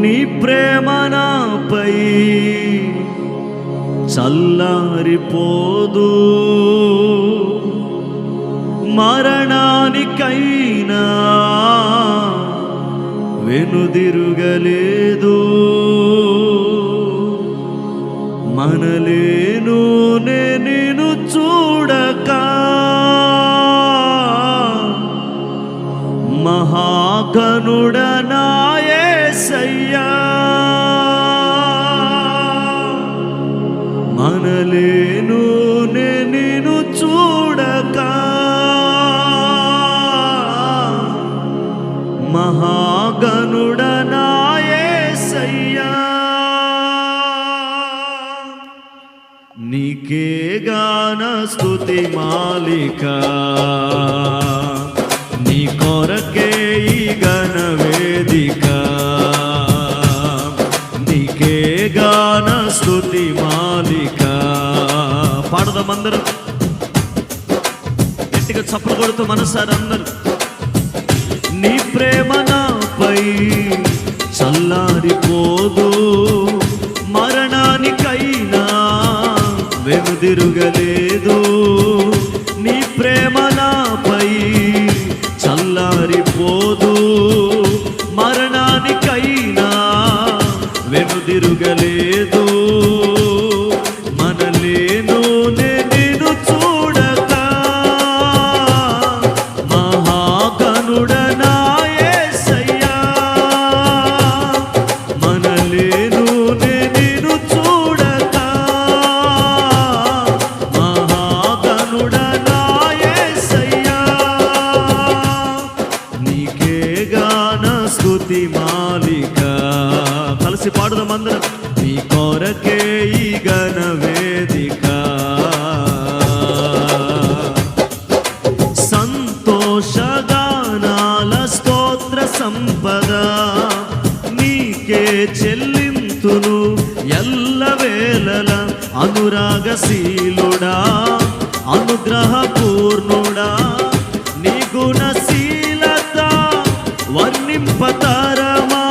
నీ ప్రేమ నాపై చల్లారిపోదు. మరణానికైనా వెనుదిరుగలేదు. మనలేను నేను చూడక. మహాకనుడనా స్థుతి మాలిక. నీ కొరకే ఈ గణ వేదిక. నీకే గాన స్థుతి మాలిక. పాడదాం అందరూ. గట్టిగా చప్పలు కొడుతూ మనసారి అందరు. నీ ప్రేమ నాపై చల్లారిపోదు. మరణానికై వెనుదిరుగలేదు. నీ ప్రేమలా చెల్లింతును ఎల్లవేళల అనురాగశీలుడా అనుగ్రహపూర్ణుడా. నీ గుణశీలత వర్ణింపతరమా?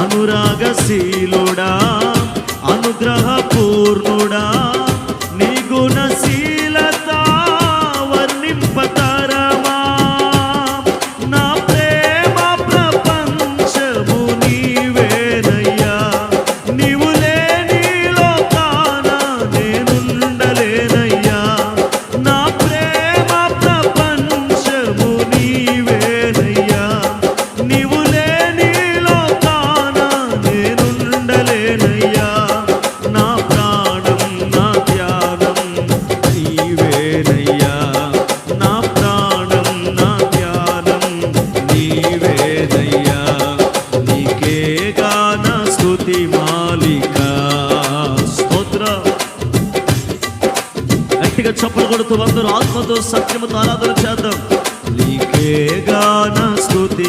అనురాగశీలుడా అనుగ్రహపూర్ణుడా. పొగడుతూ అందరూ ఆత్మతో సత్యముతో ఆరాధన చేద్దాం. నీకే గాన స్థుతి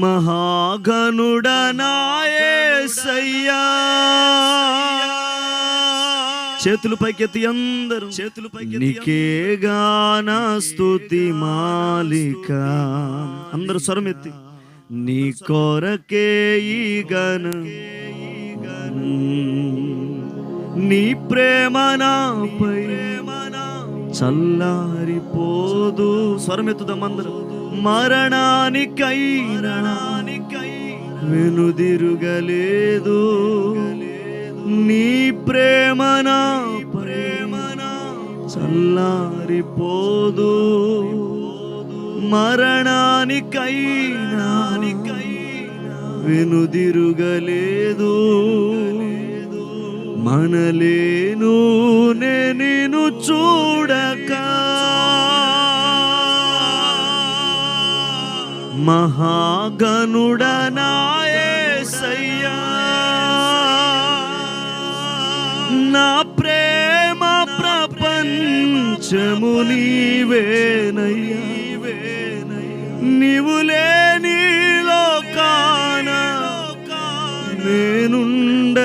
మహాగణుడనాయేసయ్యా చేతులు పైకెత్తి అందరూ. చేతులు పైకి నీకేగానా స్తుతి మాలిక. అందరూ స్వరం ఎత్తి. నీ కొరకే ఈ గణ నీ ప్రేమ నాపై చల్లారిపోదు. స్వరమెత్తుదాం అందరం. మరణానికై మరణానికై వెనుదిరుగలేదు. నీ ప్రేమనా ప్రేమనా చల్లారిపోదు. మరణానికై నానికై వెనుదిరుగలేదు. మనలేను నేను చూడక మహాగనుడనాయసయ్యా. నా ప్రేమ ప్రపంచము నీవేనయ్యా. నీవు లేని లోకాన నేనుండలేనయ్యా.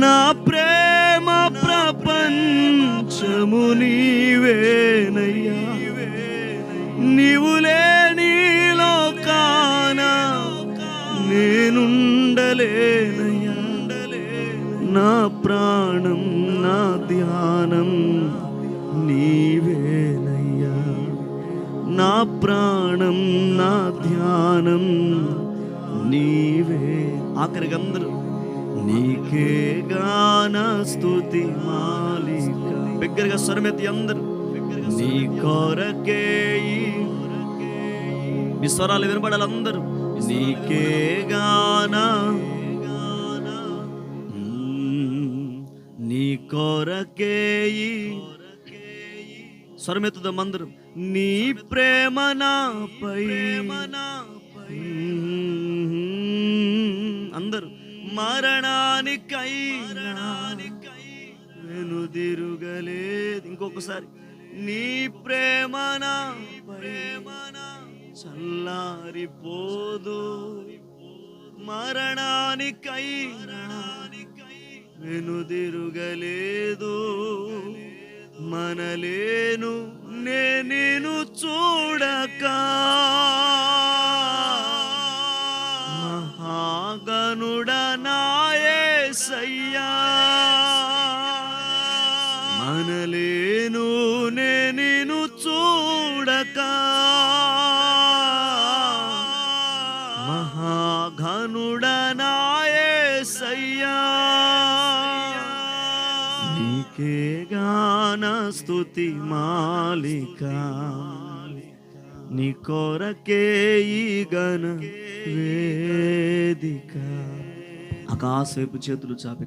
నా ప్రేమ ప్రపంచము నీవేనయ్యా. నీవులే నీలో కానా నేనుండలేనయ్యా. నా ప్రాణం నా ధ్యానం నీవేనయ్యా. నా ప్రాణం నా ధ్యానం నీవే. ఆఖరికి అందరూ నీకే గాన స్థుతి మాలిక. బిగ్గరగా స్వరమెత్తి అందరు నీ కొరకే ఈ మీ స్వరాలు వినబడాలి అందరూ. నీకే గానా. నీ కొరకే స్వరమెత్తుదాం అందరూ. నీ ప్రేమ నాపై అందరూ. మరణానికై వెనుదిరుగలేదు ఇంకొకసారి. నీ ప్రేమ నా ప్రేమన చల్లారిపోదు. మరణానికై వెనుదిరుగలేదు మనలేను నేను చూడక. స్తుతి మాలిక. నీ కొరకే ఈ గణ వేదిక. ఆకాశపు చేతులు చాపి